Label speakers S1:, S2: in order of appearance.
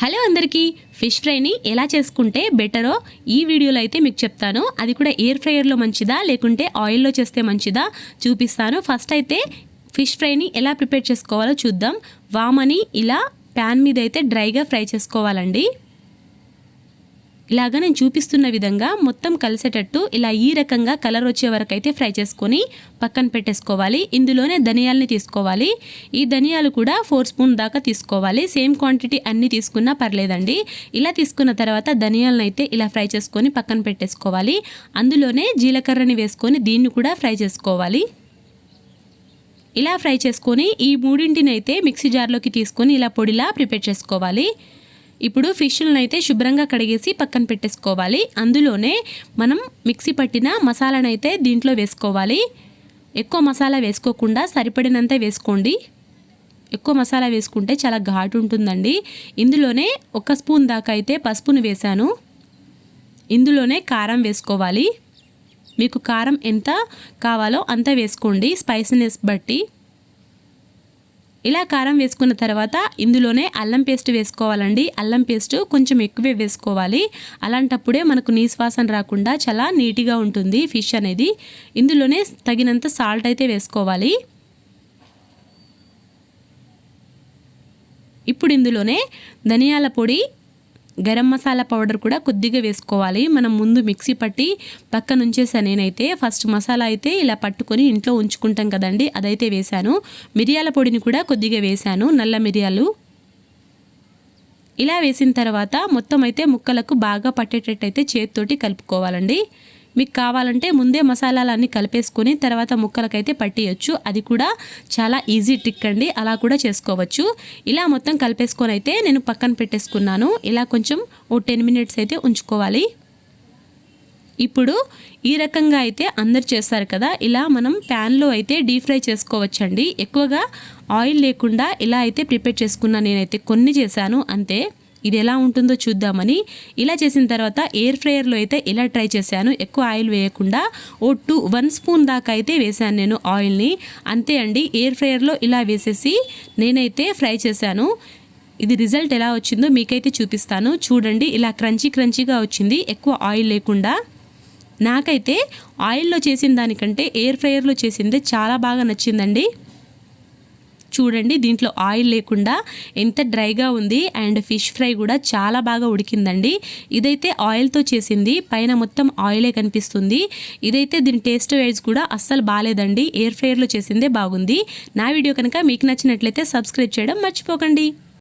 S1: Hello అందరికీ fish ఫ్రైని ఎలా చేసుకుంటే బెటరో ఈ వీడియోలో అయితే మీకు చెప్తాను. అది కూడా ఎయిర్ ఫ్రైయర్లో మంచిదా లేకుంటే ఆయిల్లో చేస్తే మంచిదా చూపిస్తాను. ఫస్ట్ అయితే ఫిష్ ఫ్రైని ఎలా ప్రిపేర్ చేసుకోవాలో చూద్దాం. వామని ఇలా ప్యాన్ మీద అయితే డ్రైగా ఫ్రై చేసుకోవాలండి. ఇలాగా నేను చూపిస్తున్న విధంగా మొత్తం కలిసేటట్టు ఇలా ఈ రకంగా కలర్ వచ్చే వరకు అయితే ఫ్రై చేసుకొని పక్కన పెట్టేసుకోవాలి. ఇందులోనే ధనియాలని తీసుకోవాలి. ఈ ధనియాలు కూడా ఫోర్ స్పూన్ దాకా తీసుకోవాలి. సేమ్ క్వాంటిటీ అన్నీ తీసుకున్నా పర్లేదండి. ఇలా తీసుకున్న తర్వాత ధనియాలను అయితే ఇలా ఫ్రై చేసుకొని పక్కన పెట్టేసుకోవాలి. అందులోనే జీలకర్రని వేసుకొని దీన్ని కూడా ఫ్రై చేసుకోవాలి. ఇలా ఫ్రై చేసుకొని ఈ మూడింటిని అయితే మిక్సీ జార్లోకి తీసుకొని ఇలా పొడిలా ప్రిపేర్ చేసుకోవాలి. ఇప్పుడు ఫిష్లను అయితే శుభ్రంగా కడిగేసి పక్కన పెట్టేసుకోవాలి. అందులోనే మనం మిక్సీ పట్టిన మసాలాను అయితే దీంట్లో వేసుకోవాలి. ఎక్కువ మసాలా వేసుకోకుండా సరిపడినంత వేసుకోండి. ఎక్కువ మసాలా వేసుకుంటే చాలా ఘాటు ఉంటుందండి. ఇందులోనే ఒక స్పూన్ దాకా అయితే పసుపును వేశాను. ఇందులోనే కారం వేసుకోవాలి. మీకు కారం ఎంత కావాలో అంత వేసుకోండి. స్పైసీనెస్ బట్టి. ఇలా కారం వేసుకున్న తర్వాత ఇందులోనే అల్లం పేస్ట్ వేసుకోవాలండి. అల్లం పేస్ట్ కొంచెం ఎక్కువే వేసుకోవాలి. అలాంటప్పుడే మనకు నీశ్వాసన రాకుండా చాలా నీట్గా ఉంటుంది ఫిష్ అనేది. ఇందులోనే తగినంత సాల్ట్ అయితే వేసుకోవాలి. ఇప్పుడు ఇందులోనే ధనియాల పొడి గరం మసాలా పౌడర్ కూడా కొద్దిగా వేసుకోవాలి. మనం ముందు మిక్సీ పట్టి పక్కన ఉంచేసాను నేనైతే ఫస్ట్ మసాలా అయితే ఇలా పట్టుకొని ఇంట్లో ఉంచుకుంటాం కదండి అదైతే వేశాను. మిరియాల పొడిని కూడా కొద్దిగా వేశాను నల్ల మిరియాలు. ఇలా వేసిన తర్వాత మొత్తం అయితే ముక్కలకు బాగా పట్టేటట్టు అయితే చేతితోటి కలుపుకోవాలండి. మీకు కావాలంటే ముందే మసాలాలన్నీ కలిపేసుకొని తర్వాత ముక్కలకైతే పట్టేయచ్చు. అది కూడా చాలా ఈజీ ట్రిక్ అండి. అలా కూడా చేసుకోవచ్చు. ఇలా మొత్తం కలిపేసుకొని అయితే నేను పక్కన పెట్టేసుకున్నాను. ఇలా కొంచెం ఓ టెన్ మినిట్స్ అయితే ఉంచుకోవాలి. ఇప్పుడు ఈ రకంగా అయితే అందరు చేస్తారు కదా. ఇలా మనం ప్యాన్లో అయితే డీప్ ఫ్రై చేసుకోవచ్చండి. ఎక్కువగా ఆయిల్ లేకుండా ఇలా అయితే ప్రిపేర్ చేసుకున్నా నేనైతే కొన్ని చేశాను. అంతే. ఇది ఎలా ఉంటుందో చూద్దామని ఇలా చేసిన తర్వాత ఎయిర్ ఫ్రైయర్లో అయితే ఇలా ట్రై చేశాను. ఎక్కువ ఆయిల్ వేయకుండా ఓ టూ వన్ స్పూన్ దాకా అయితే వేశాను నేను ఆయిల్ని అంతే అండి ఎయిర్ ఫ్రైయర్లో ఇలా వేసేసి నేనైతే ఫ్రై చేశాను. ఇది రిజల్ట్ ఎలా వచ్చిందో మీకైతే చూపిస్తాను. చూడండి ఇలా క్రంచీ క్రంచీగా వచ్చింది. ఎక్కువ ఆయిల్ లేకుండా. నాకైతే ఆయిల్లో చేసిన దానికంటే ఎయిర్ ఫ్రైయర్లో చేసిందే చాలా బాగా నచ్చిందండి. చూడండి దీంట్లో ఆయిల్ లేకుండా ఎంత డ్రైగా ఉంది అండ్ ఫిష్ ఫ్రై కూడా చాలా బాగా ఉడికిందండి. ఇదైతే ఆయిల్తో చేసింది పైన మొత్తం ఆయిలే కనిపిస్తుంది. ఇదైతే దీని టేస్ట్ వైజ్ కూడా అస్సలు బాగాలేదండి ఎయిర్ ఫ్రైయర్లో చేసిందే బాగుంది. నా వీడియో కనుక మీకు నచ్చినట్లయితే సబ్స్క్రైబ్ చేయడం మర్చిపోకండి.